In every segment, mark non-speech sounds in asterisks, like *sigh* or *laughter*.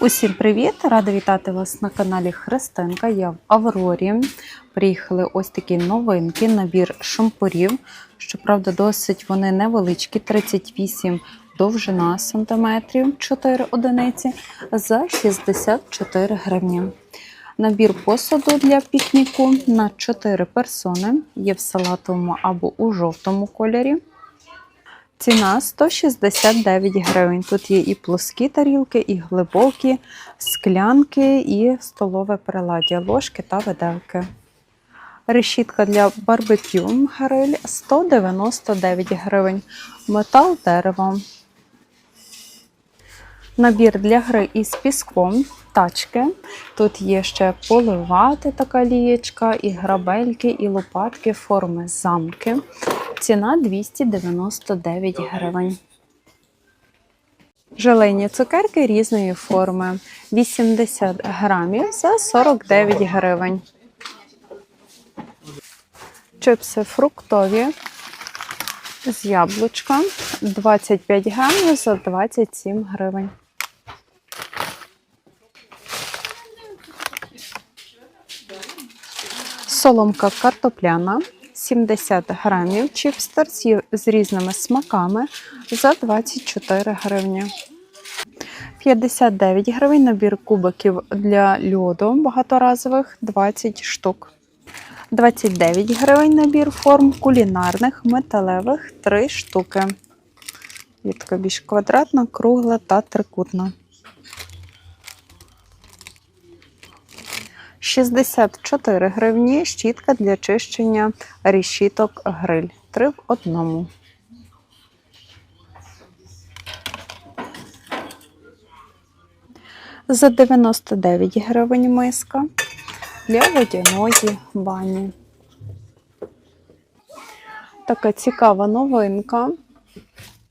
Усім привіт! Рада вітати вас на каналі Христинка. Я в Аврорі. Приїхали ось такі новинки, набір шампурів. Щоправда, досить вони невеличкі, 38 довжина сантиметрів, 4 одиниці за 64 гривні. Набір посуду для пікніку на 4 персони. Є в салатовому або у жовтому кольорі. Ціна 169 гривень. Тут є і плоскі тарілки, і глибокі, склянки, і столове приладдя, ложки та виделки. Решітка для барбекю гриль 199 гривень. Метал дерево. Набір для гри із піском, тачки. Тут є ще поливати така лієчка, і грабельки, і лопатки, форми замки. Ціна 299 гривень. Желейні цукерки різної форми. 80 грамів за 49 гривень. Чипси фруктові з яблучка 25 грамів за 27 гривень. Соломка картопляна 70 грамів чіпстерс з різними смаками за 24 гривні. 59 гривень набір кубиків для льоду багаторазових 20 штук. 29 гривень набір форм кулінарних металевих 3 штуки. Така більш квадратна, кругла та трикутна. 64 гривні щітка для чищення решіток гриль. 3 в одному. За 99 гривень миска для водяної бані. Така цікава новинка.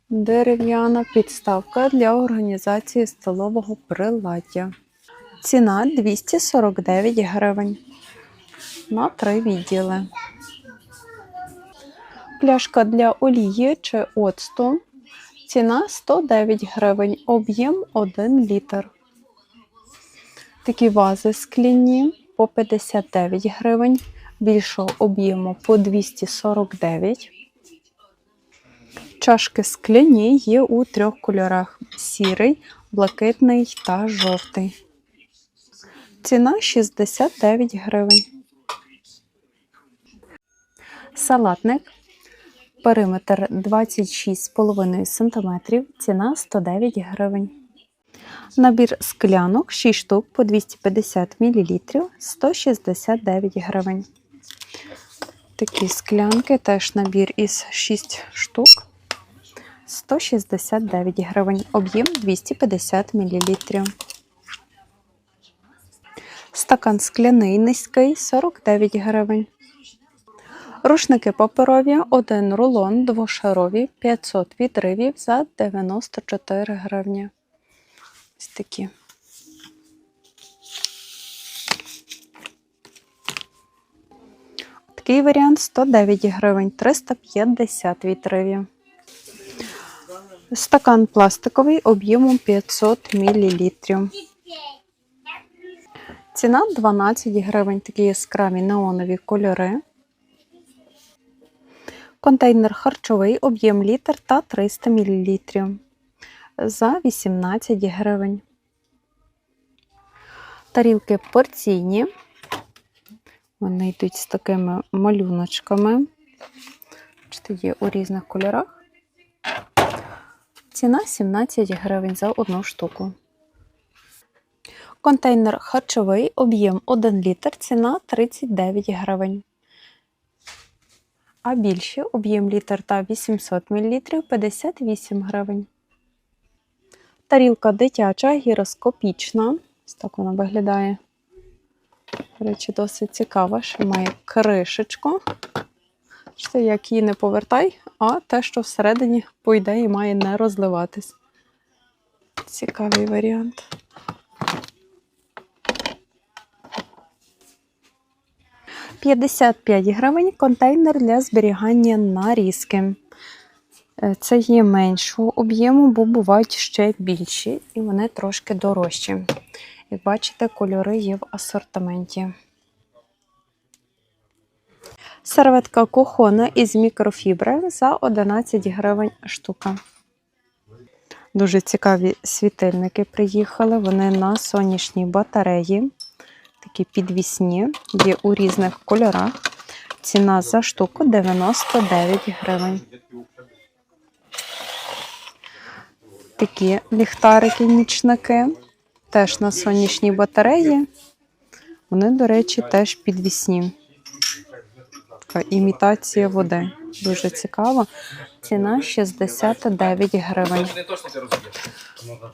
Дерев'яна підставка для організації столового приладдя. Ціна 249 гривень на три відділи. Пляшка для олії чи оцту. Ціна 109 гривень, об'єм 1 літр. Такі вази скляні по 59 гривень, більшого об'єму по 249. Чашки скляні є у трьох кольорах: сірий, блакитний та жовтий. Ціна 69 гривень. Салатник. Периметр 26,5 см. Ціна 109 гривень. Набір склянок 6 штук по 250 мл 169 гривень. Такі склянки, теж набір із 6 штук 169 гривень. Об'єм 250 мл. Стакан скляний низький 49 гривень. Рушники паперові, один рулон, двошарові, 500 відривів за 94 гривні. Ось такі. Такий варіант 109 гривень, 350 відривів. Стакан пластиковий об'ємом 500 мл. Ціна 12 гривень, такі яскраві неонові кольори. Контейнер харчовий, об'єм літр та 300 мл. За 18 гривень. Тарілки порційні. Вони йдуть з такими малюночками. Є у різних кольорах. Ціна 17 гривень за одну штуку. Контейнер харчовий, об'єм 1 літр, ціна 39 гривень. А більші об'єм літр та 800 мл 58 гривень. Тарілка дитяча, гіроскопічна. Ось так вона виглядає. До речі, досить цікава, що має кришечку. Бачите, як її не повертай, а те, що всередині, по ідеї, має не розливатись. Цікавий варіант. П'ятдесят п'ять гривень контейнер для зберігання нарізки. Е, Це є меншого об'єму, бо бувають ще більші і вони трошки дорожчі. Як бачите, кольори є в асортименті. Серветка кухона із мікрофібри за 11 гривень штука. Дуже цікаві світильники приїхали. Вони на сонячній батареї. Такі підвісні, є у різних кольорах. Ціна за штуку 99 гривень. Такі ліхтарики нічники. Теж на сонячній батареї. Вони, до речі, теж підвісні. Така імітація води. Дуже цікаво. Ціна 69 гривень.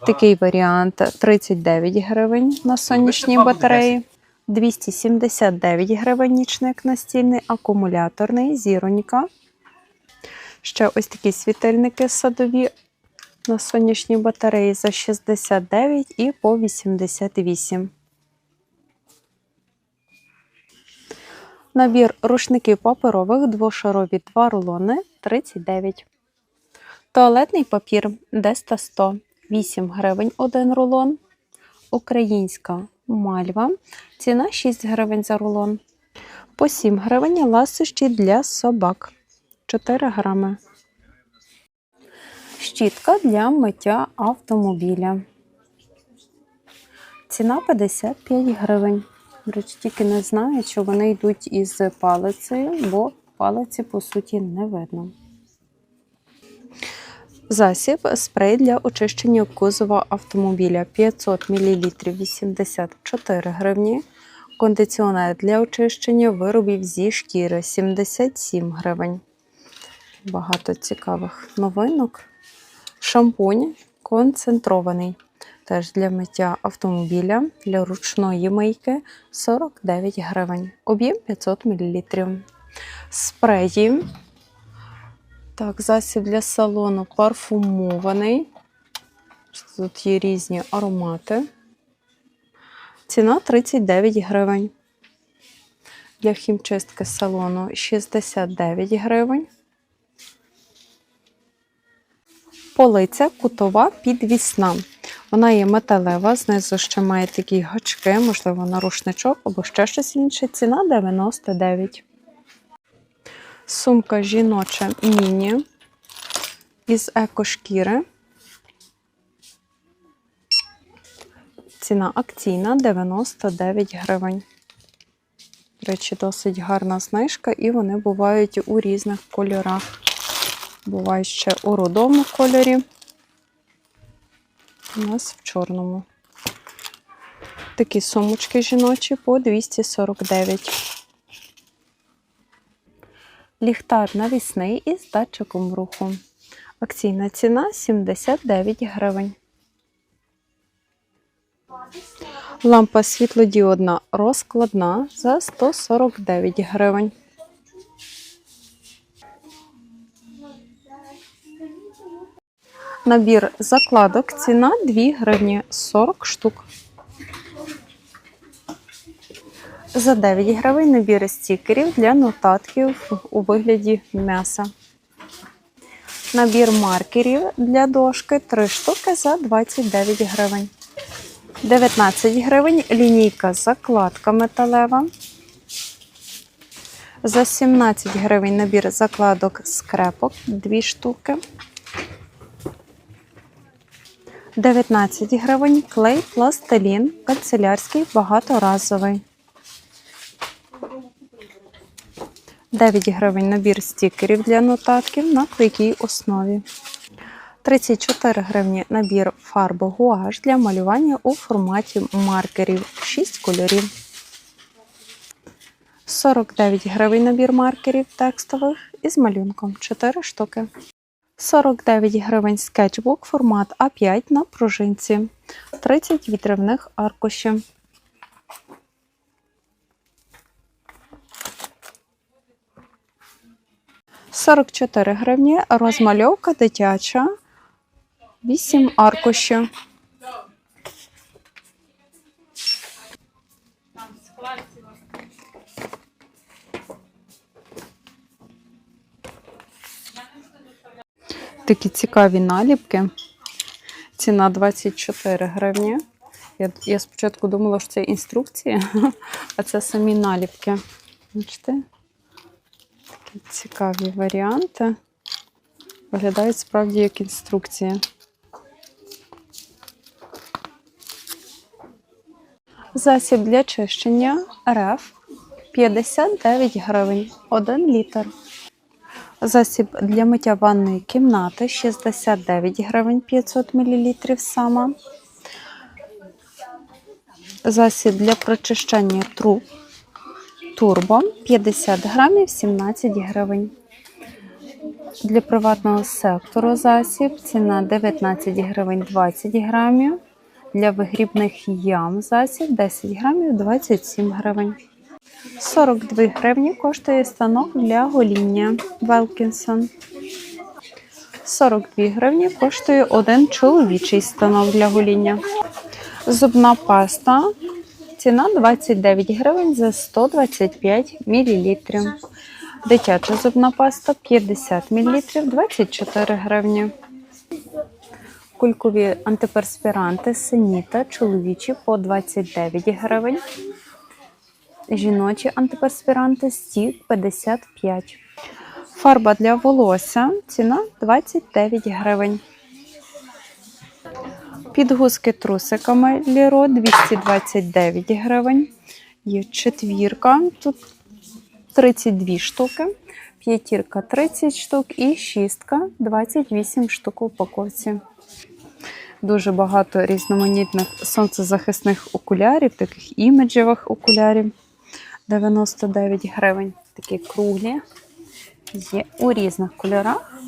Такий варіант 39 гривень на сонячній батареї. 279 гривень нічник настільний, акумуляторний, зіронька. Ще ось такі світильники садові на сонячній батареї за 69 і по 88. Набір рушників паперових двошарові 2 рулони 39. Туалетний папір Деста 100 8 гривень 1 рулон. Українська мальва. Ціна 6 гривень за рулон. По 7 гривень ласощі для собак 4 грами. Щітка для миття автомобіля. Ціна 55 гривень. Речі, тільки не знаю, чи вони йдуть із палицею, бо палиці, по суті, не видно. Засіб спрей для очищення кузова автомобіля 500 мл 84 гривні. Кондиціонер для очищення виробів зі шкіри 77 гривень. Багато цікавих новинок. Шампунь концентрований. Теж для миття автомобіля для ручної мийки 49 гривень. Об'єм 500 мл. Спреї. Так, засіб для салону парфумований. Тут є різні аромати. Ціна 39 гривень. Для хімчистки салону 69 гривень. Полиця кутова підвісна. Вона є металева, знизу ще має такі гачки, можливо, на рушничок або ще щось інше. Ціна 99. Сумка жіноча міні із екошкіри. Ціна акційна 99 гривень. До речі, досить гарна знижка, і вони бувають у різних кольорах. Бувають ще у рудому кольорі. У нас в чорному. Такі сумочки жіночі по 249. Ліхтар навісний із датчиком руху. Акційна ціна 79 гривень. Лампа світлодіодна розкладна за 149 гривень. Набір закладок ціна 2 гривні 40 штук. За 9 гривень набір стікерів для нотатків у вигляді м'яса. Набір маркерів для дошки 3 штуки за 29 гривень. 19 гривень лінійка закладка металева. За 17 гривень набір закладок скрепок 2 штуки. 19 гривень клей пластилін канцелярський багаторазовий. 9 гривень набір стікерів для нотатків на клейкій основі. 34 гривні набір фарби гуаш для малювання у форматі маркерів 6 кольорів. 49 гривень набір маркерів текстових із малюнком 4 штуки. 49 гривень скетчбук формат А5 на пружинці. 30 вітривних аркушів. Сорок чотири гривні розмальовка дитяча. 8 аркушів. Такі цікаві наліпки. Ціна 24 гривні. Я, я спочатку думала, що це інструкції, *laughs* а це самі наліпки. Бачите? Цікаві варіанти. Виглядають справді як інструкція. Засіб для чищення РФ 59 гривень 1 літр. Засіб для миття ванної кімнати 69 гривень 500 мл сама. Засіб для прочищання труб турбо 50 грамів 17 гривень. Для приватного сектору засіб ціна 19 гривень 20 грамів. Для вигрібних ям засіб 10 грамів 27 гривень. 42 гривні коштує станок для гоління Велкінсон. 42 гривні коштує один чоловічий станок для гоління. Зубна паста. Ціна 29 гривень за 125 мл. Дитяча зубна паста 50 мл 24 гривні. Кулькові антиперспіранти Сеніта чоловічі по 29 гривень. Жіночі антиперспіранти стік 55. Фарба для волосся. Ціна 29 гривень. Підгузки трусиками Ліро 229 гривень. Є четвірка. Тут 32 штуки. П'ятірка 30 штук і шістка 28 штук у упаковці. Дуже багато різноманітних сонцезахисних окулярів, таких іміджевих окулярів. 99 гривень. Такі круглі. Є у різних кольорах.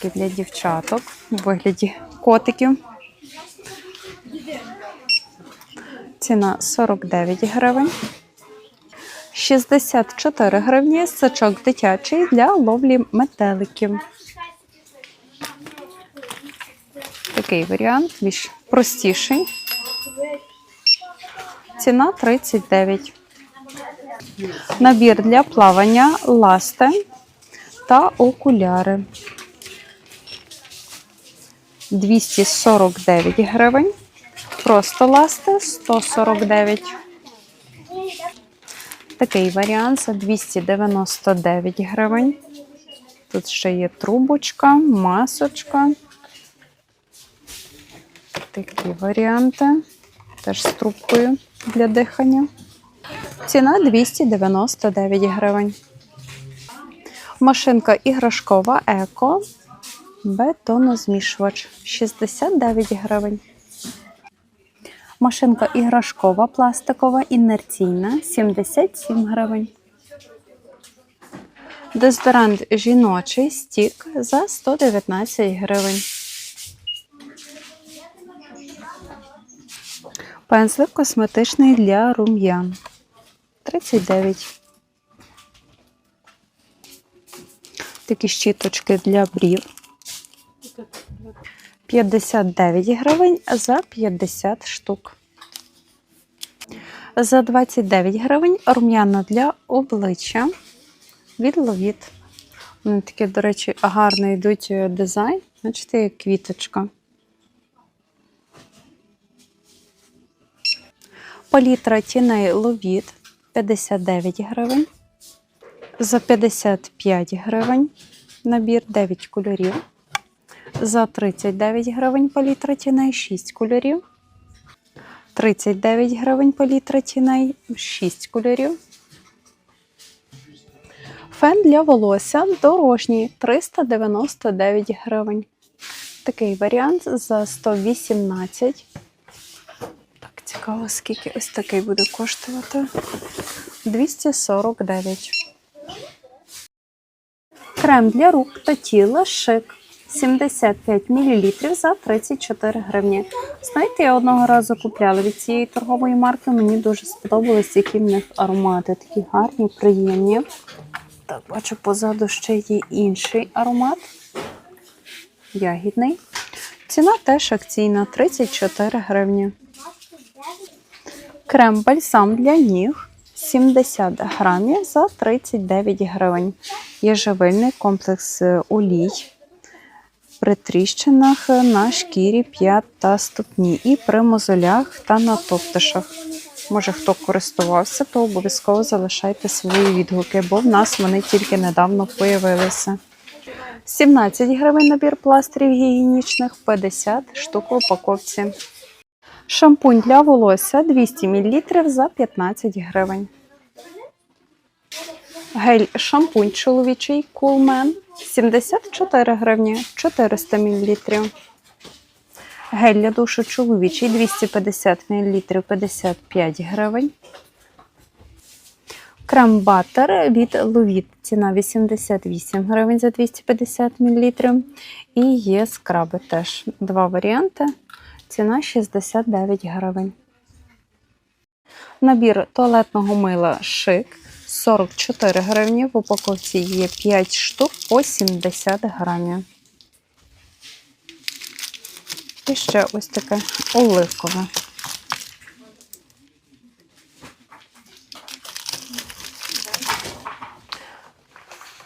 Такі для дівчаток у вигляді котиків. Ціна 49 гривень. 64 гривні сачок дитячий для ловлі метеликів. Такий варіант, більш простіший. Ціна 39. Набір для плавання, ласти та окуляри. 249 гривень. Просто ласти 149. Такий варіант за 299 гривень. Тут ще є трубочка, масочка. Такі варіанти. Теж з трубкою для дихання. Ціна 299 гривень. Машинка іграшкова еко. Бетонозмішувач 69 гривень. Машинка іграшкова пластикова інерційна 77 гривень. Дезодорант жіночий стік за 119 гривень. Пензлик косметичний для рум'ян 39. Такі щіточки для брів 59 гривень за 50 штук. За 29 гривень рум'яна для обличчя від Ловіт. Вони такі, до речі, гарно йдуть е, дизайн. Бачите, як квіточка. Палітра тіней Ловіт 59 гривень. За 55 гривень набір 9 кольорів. За 39 гривень палітра тіней 6 кольорів. 39 гривень палітра тіней 6 кольорів. Фен для волосся дорожній 399 гривень. Такий варіант за 118. Так, цікаво, скільки ось такий буде коштувати. 249. Крем для рук та тіла шик 75 мл за 34 гривні. Знаєте, я одного разу купляла від цієї торгової марки. Мені дуже сподобалось, які в них аромати. Такі гарні, приємні. Так, бачу, позаду ще є інший аромат. Ягідний. Ціна теж акційна 34 гривні. Крем бальзам для ніг 70 грамів за 39 гривень. Є живильний комплекс е, олій при тріщинах на шкірі п'ят та ступні і при мозолях та на топтишах. Може, хто користувався, то обов'язково залишайте свої відгуки, бо в нас вони тільки недавно появилися. 17 гривень набір пластирів гігієнічних, 50 штук в упаковці. Шампунь для волосся 200 мл за 15 гривень. Гель шампунь чоловічий Coolman 74 гривні 400 мл. Гель для душу чоловічий 250 мл 55 гривень. Крем батер від Ловіт. Ціна 88 гривень за 250 мл. І є скраби теж. Два варіанти. Ціна 69 гривень. Набір туалетного мила шик 44 гривні. В упаковці є 5 штук по 70 грамів. І ще ось таке оливкове.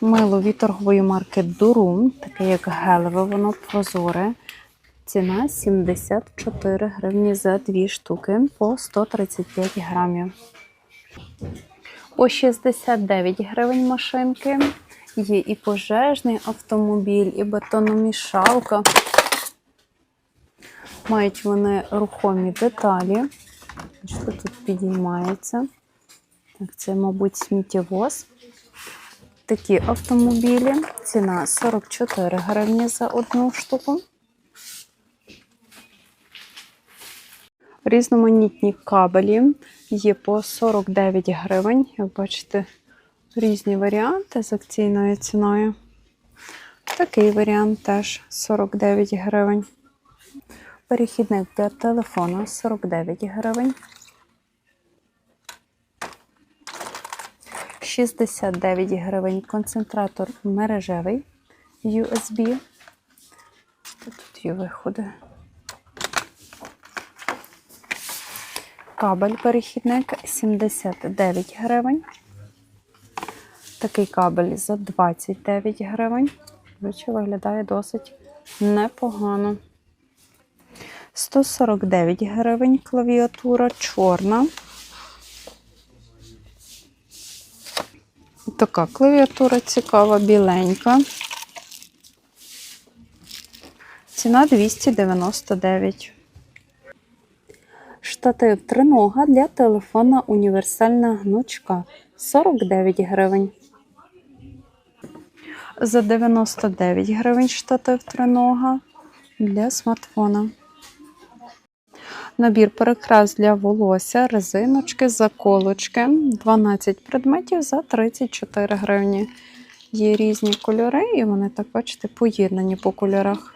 Мило від торгової марки Дурум, таке як гелеве, воно прозоре. Ціна 74 гривні за 2 штуки по 135 грамів. По 69 гривень машинки. Є і пожежний автомобіль, і бетономішалка. Мають вони рухомі деталі. Бачите, тут підіймається. Так, це, мабуть, сміттєвоз. Такі автомобілі. Ціна 44 гривні за одну штуку. Різноманітні кабелі є по 49 гривень. Як бачите, різні варіанти з акційною ціною. Такий варіант теж 49 гривень. Перехідник для телефону 49 гривень. 69 гривень концентратор мережевий USB. Тут є виходи. Кабель перехідник 79 гривень. Такий кабель за 29 гривень. Речі, виглядає досить непогано. 149 гривень клавіатура чорна. Така клавіатура цікава, біленька. Ціна 299. Штатив тринога для телефона універсальна гнучка 49 гривень. За 99 гривень штатив тринога для смартфона. Набір перекрас для волосся, резиночки, заколочки. 12 предметів за 34 гривні. Є різні кольори, і вони так, бачите, поєднані по кольорах.